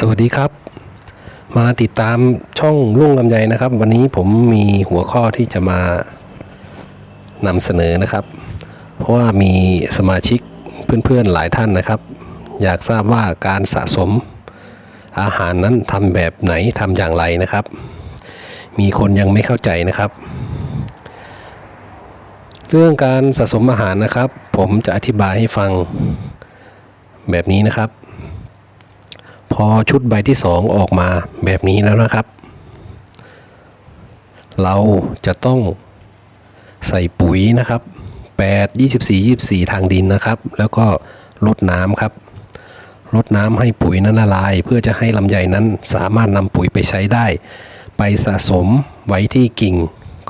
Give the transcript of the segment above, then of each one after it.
สวัสดีครับ มาติดตามช่องลุงลำไยนะครับ วันนี้ผมมีหัวข้อที่จะมานำเสนอนะครับ เพราะว่ามีสมาชิกเพื่อนๆหลายท่านนะครับ อยากทราบว่าการสะสมอาหารนั้นทำแบบไหนทำอย่างไรนะครับ มีคนยังไม่เข้าใจนะครับ เรื่องการสะสมอาหารนะครับ ผมจะอธิบายให้ฟังแบบนี้นะครับ พอชุดใบที่ 2 ออกมาแบบนี้แล้วนะครับ เราจะต้องใส่ปุ๋ยนะครับ 8 24 24 ทางดินนะครับ แล้วก็ลดน้ำครับลดน้ำให้ปุ๋ยนั้นละลาย เพื่อจะให้ลำไยนั้นสามารถนำปุ๋ยไปใช้ได้ ไปสะสมไว้ที่กิ่ง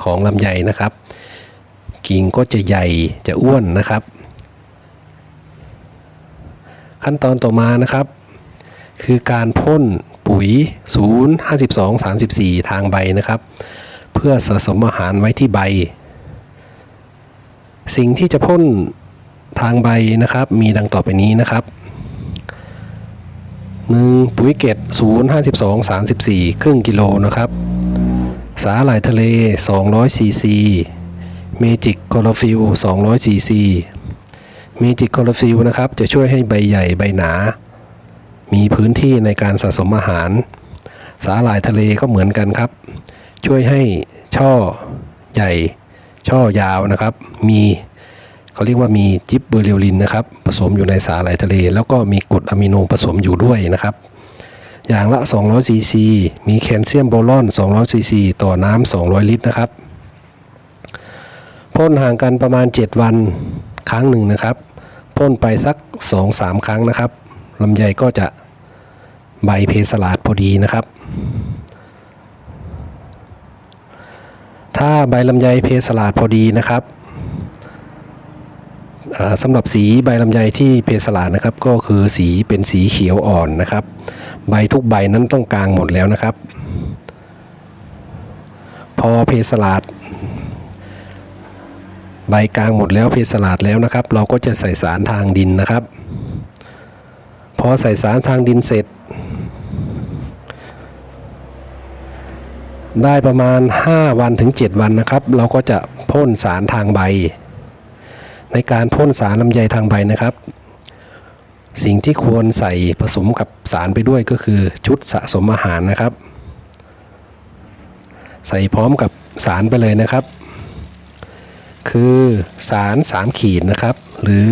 ของลำไยนะครับ กิ่งก็จะใหญ่จะอ้วนนะครับ ขั้นตอนต่อมานะครับ คือการพ่นปุ๋ย 0 52 34 ทางใบนะครับ เพื่อสะสมอาหารไว้ที่ใบ สิ่งที่จะพ่นทางใบนะครับ มีดังต่อไปนี้นะครับ 1. ปุ๋ยเกต0 52 34 ครึ่งกิโลนะครับ สาหร่ายทะเล 200 ซีซีเมจิกคอร์ฟิล200 ซีซีเมจิกคอร์ฟิลนะครับ จะช่วยให้ใบใหญ่ใบหนา มีพื้นที่ในการสะสมอาหาร สาหร่ายทะเลก็เหมือนกันครับ ช่วยให้ช่อใหญ่ ช่อยาวนะครับ มีเขาเรียกว่ามีจิบเบอร์เรลินนะครับ ผสมอยู่ในสาหร่ายทะเล แล้วก็มีกรดอะมิโนผสมอยู่ด้วยนะครับ อย่างละ 200 ซีซี มีแคลเซียมโบรอน 200 ซีซี ต่อน้ำ 200 ลิตรนะครับพ่นห่างกันประมาณ 7 วันครั้งหนึ่งนะครับพ่นไปสัก 2-3 ครั้งนะครับ ลำไยก็จะใบเพสลาดพอดีนะครับ ถ้าใบลำไยเพสลาดพอดีนะครับสำหรับสีใบลำไยที่เพสลาดนะครับ ก็คือสีเป็นสีเขียวอ่อนนะครับ ใบทุกใบนั้นต้องกลางหมดแล้วนะครับ พอเพสลาดใบกลางหมดแล้วเพสลาดแล้วนะครับ เราก็จะใส่สารทางดินนะครับ อใส่สารทางดินเสร็จ ได้ประมาณ 5 วันถึง 7 วันนะครับ เราก็จะพ่นสารทางใบ ในการพ่นสารลำไยทางใบนะครับ สิ่งที่ควรใส่ผสมกับสารไปด้วยก็คือชุดสะสมอาหารนะครับ ใส่พร้อมกับสารไปเลยนะครับ คือสาร 3 ขีดนะครับ หรือ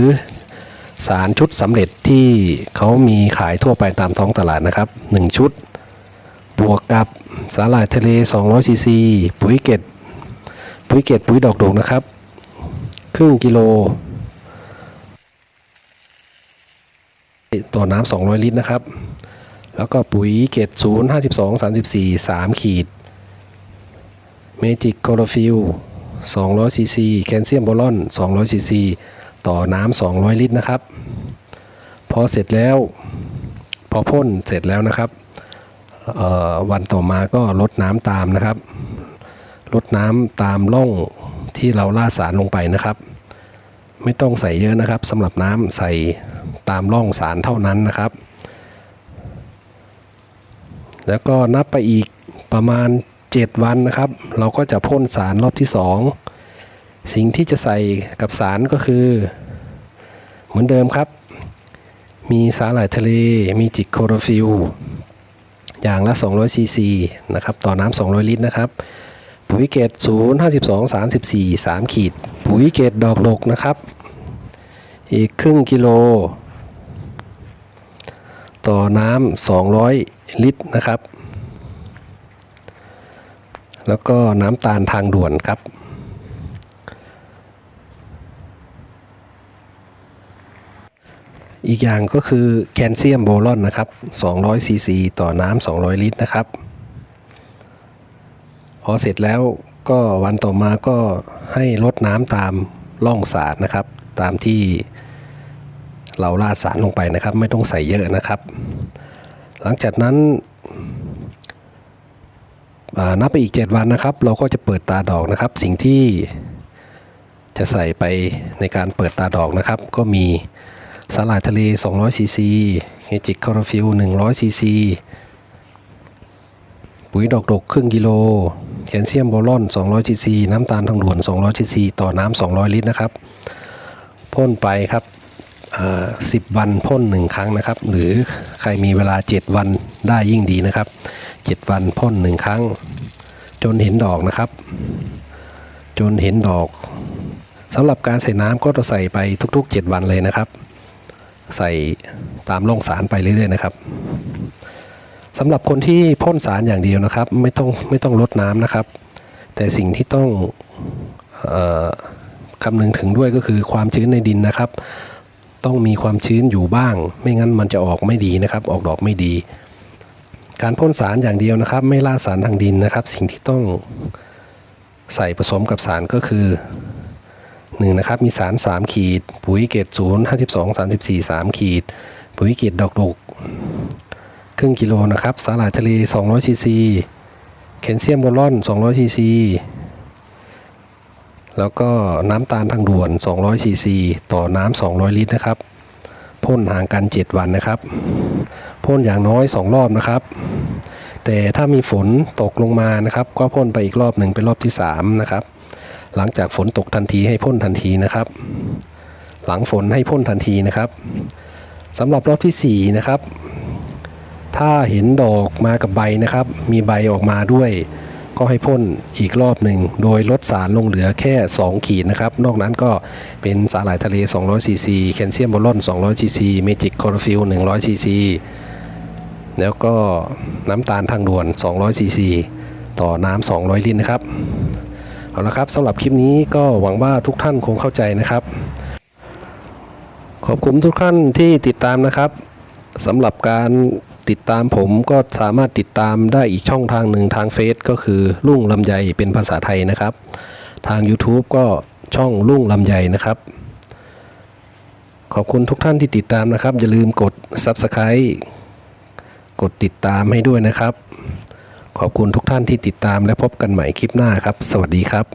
สารชุดสำเร็จที่เขามีขายทั่วไปตามท้องตลาดนะครับ 1 ชุด บวกกับสาหร่ายทะเล 200 ซีซี ปุ๋ยเกตปุ๋ยเกตปุ๋ยดอกโดกนะครับ ครึ่งกิโล ต่อน้ำ200 ลิตรนะครับ แล้วก็ปุ๋ยเกต0 52 34 3 ขีด เมจิกโคโรฟิล200 ซีซี แคลเซียมโบรอน 200 ซีซี ต่อน้ำ200 ลิตรนะครับ พอเสร็จแล้ว พอพ่นเสร็จแล้วนะครับวันต่อมาก็ลดน้ำตามนะครับ ลดน้ำตามร่องที่เราล่าสารลงไปนะครับ ไม่ต้องใส่เยอะนะครับสำหรับน้ำใส่ตามร่องสารเท่านั้นนะครับ แล้วก็นับไปอีกประมาณ 7 วันนะครับ เราก็จะพ่นสารรอบที่ 2 สิ่งที่จะใส่กับสารก็คือ เหมือนเดิมครับ มีสาหร่ายทะเล มีจิกโคโรฟิลอย่างละ 200ซีซีนะครับต่อน้ำ200 ลิตรนะครับ ปุ๋ยเกต0 52 34 3 ขีด ปุ๋ยเกตดอกดกนะครับ อีกครึ่งกิโล ต่อน้ำ200 ลิตรนะครับ แล้วก็น้ำตาลทางด่วนครับ อีกอย่างก็คือแคลเซียมโบรอนนะครับ200ซีซีต่อน้ำ200 ลิตรนะครับ พอเสร็จแล้วก็วันต่อมาก็ให้ลดน้ำตามร่องสารนะครับ ตามที่เราราดสารลงไปนะครับ ไม่ต้องใส่เยอะนะครับ หลังจากนั้นนับไปอีก 7 วันนะครับ เราก็จะเปิดตาดอกนะครับ สิ่งที่จะใส่ไปในการเปิดตาดอกนะครับ ก็มี สาหร่ายทะเล 200 ซีซีเฮจิกคอร์ฟิล 100 ซีซี ปุ๋ยดอกดกครึ่งกิโล แคลเซียมโบรอน 200 ซีซี น้ำตาลทางด่วน 200 ซีซี ต่อน้ำ 200 ลิตรนะครับ พ่นไปครับสิบวันพ่นหนึ่งครั้งนะครับ หรือใครมีเวลา 7 วันได้ยิ่งดีนะครับ 7 วันพ่นหนึ่งครั้ง จนเห็นดอกนะครับ จนเห็นดอกสำหรับการใส่น้ำก็จะใส่ไปทุกๆ 7 วันเลยนะครับ ใส่ตามร่งสารไปเรื่อยๆนะครับสำหรับคนที่พ่นสารอย่างเดียวนะครับ ไม่ต้องไม่ต้องลดน้ำนะครับ แต่สิ่งที่ต้องออคำนึงถึงด้วยก็คือความชื้นในดินนะครับ ต้องมีความชื้นอยู่บ้าง ไม่งั้นมันจะออกไม่ดีนะครับ ออกดอกไม่ดี การพ่นสารอย่างเดียวนะครับ ไม่ล่าสารทางดินนะครับ สิ่งที่ต้องใส่ผสมกับสารก็คือ หนึ่งนะครับมีสาร 3 ขีด ปุ๋ยเกตศูนย์ห้าสิบสองสามสิบสี่สามขีด ปุ๋ยเกตดอกดกครึ่งกิโลนะครับสาหร่ายทะเล 200ซีซีแคลเซียมโบรอน 200ซีซีแล้วก็น้ำตาลทางด่วน 200ซีซีต่อน้ำ200 ลิตรนะครับพ่นห่างกัน 7 วันนะครับพ่นอย่างน้อย 2 รอบนะครับ แต่ถ้ามีฝนตกลงมานะครับ ก็พ่นไปอีกรอบหนึ่งเป็นรอบที่3นะครับ หลังจากฝนตกทันทีให้พ่นทันทีนะครับ หลังฝนให้พ่นทันทีนะครับสำหรับรอบที่4นะครับ ถ้าเห็นดอกมากับใบนะครับ มีใบออกมาด้วย ก็ให้พ่นอีกรอบหนึ่ง โดยลดสารลงเหลือแค่ 2 ขีดนะครับ นอกนั้นก็เป็นสาหร่ายทะเล 200ซีซีแคลเซียมบอลลอน200ซีซีเมจิกคอร์ฟิล100ซีซีแล้วก็น้ำตาลทางด่วน200ซีซีต่อน้ำ200 ลิตรนะครับ เอาละครับสำหรับคลิปนี้ก็หวังว่าทุกท่านคงเข้าใจนะครับ ขอบคุณทุกท่านที่ติดตามนะครับสำหรับการติดตามผมก็สามารถติดตามได้อีกช่องทางหนึ่งทางเฟซก็คือลุ่งลำไยเป็นภาษาไทยนะครับ ทาง YouTube ก็ช่องลุ่งลำไยนะครับ ขอบคุณทุกท่านที่ติดตามนะครับ อย่าลืมกด Subscribe กดติดตามให้ด้วยนะครับ ขอบคุณทุกท่านที่ติดตามและพบกันใหม่คลิปหน้าครับ สวัสดีครับ